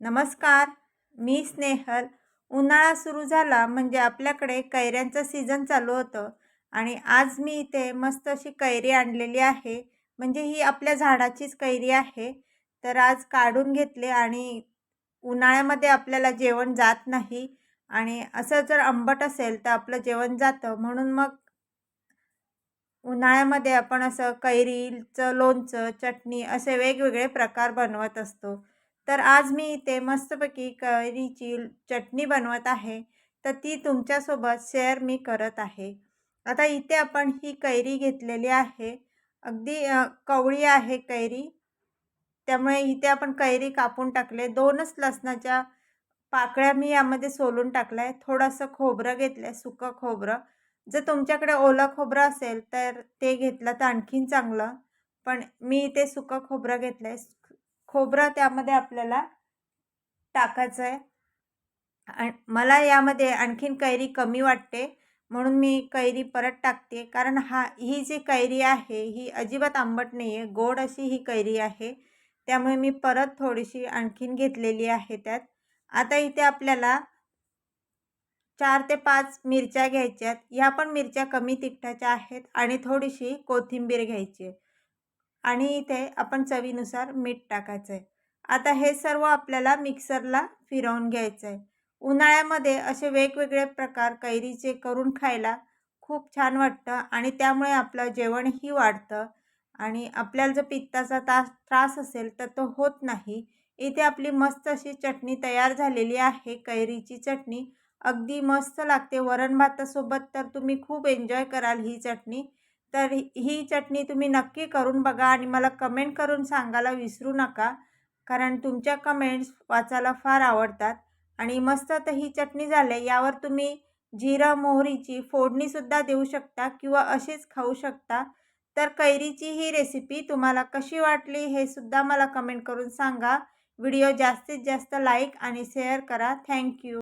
नमस्कार मी स्नेहल. उन्हाळा सुरू झाला म्हणजे आपल्याकडे कैऱ्यांचं सीझन चालू होतं आणि आज मी इथे मस्त अशी कैरी आणलेली आहे. म्हणजे ही आपल्या झाडाचीच कैरी आहे. तर आज काढून घेतले आणि उन्हाळ्यामध्ये आपल्याला जेवण जात नाही आणि असं जर आंबट असेल तर आपलं जेवण जातं. म्हणून मग उन्हाळ्यामध्ये आपण असं कैरीचं लोणचं चटणी असे वेगवेगळे प्रकार बनवत असतो. तर आज मी इथे मस्तपैकी कैरीची चटणी बनवत आहे. तर ती तुमच्यासोबत शेअर मी करत आहे. आता इथे आपण ही कैरी घेतलेली आहे. अगदी कवळी आहे कैरी. त्यामुळे इथे आपण कैरी कापून टाकले. दोनच लसणाच्या पाकळ्या मी यामध्ये सोलून टाकल्या. आहे थोडंसं खोबरं घेतलं आहे सुकं खोबरं. जर तुमच्याकडे ओलं खोबरं असेल तर ते घेतलं तर आणखीन चांगलं. पण मी इथे सुकं खोबरं घेतलं आहे खोबरं त्यामध्ये आपल्याला टाकायचं आहे आणि मला यामध्ये आणखीन कैरी कमी वाटते म्हणून मी कैरी परत टाकते. कारण हा ही जी कैरी आहे ही अजिबात आंबट नाही आहे गोड अशी ही कैरी आहे. त्यामुळे मी परत थोडीशी आणखीन घेतलेली आहे त्यात. आता इथे आपल्याला चार ते पाच मिरच्या घ्यायच्यात. ह्या पण मिरच्या कमी तिखटाच्या आहेत आणि थोडीशी कोथिंबीर घ्यायची आहे. आणि इथे आपण चवीनुसार मीठ टाकायचं आहे आता हे सर्व आपल्याला मिक्सरला फिरवून घ्यायचं आहे उन्हाळ्यामध्ये असे वेगवेगळे प्रकार कैरीचे करून खायला खूप छान वाटतं आणि त्यामुळे आपलं जेवणही वाढतं आणि आपल्याला जर पित्ताचा त्रास त्रास असेल तर तो होत नाही. इथे आपली मस्त अशी चटणी तयार झालेली आहे. कैरीची चटणी अगदी मस्त लागते. वरण भातासोबत तर तुम्ही खूप एन्जॉय कराल ही चटणी. तर ही चटणी तुम्ही नक्की करून बघा आणि मला कमेंट करून सांगायला विसरू नका. कारण तुमच्या कमेंट्स वाचायला फार आवडतात. आणि मस्त तर ही चटणी झाले यावर तुम्ही जिरं मोहरीची फोडणीसुद्धा देऊ शकता किंवा अशीच खाऊ शकता. तर कैरीची ही रेसिपी तुम्हाला कशी वाटली हे सुद्धा मला कमेंट करून सांगा. व्हिडिओ जास्तीत जास्त लाईक आणि शेअर करा. थँक्यू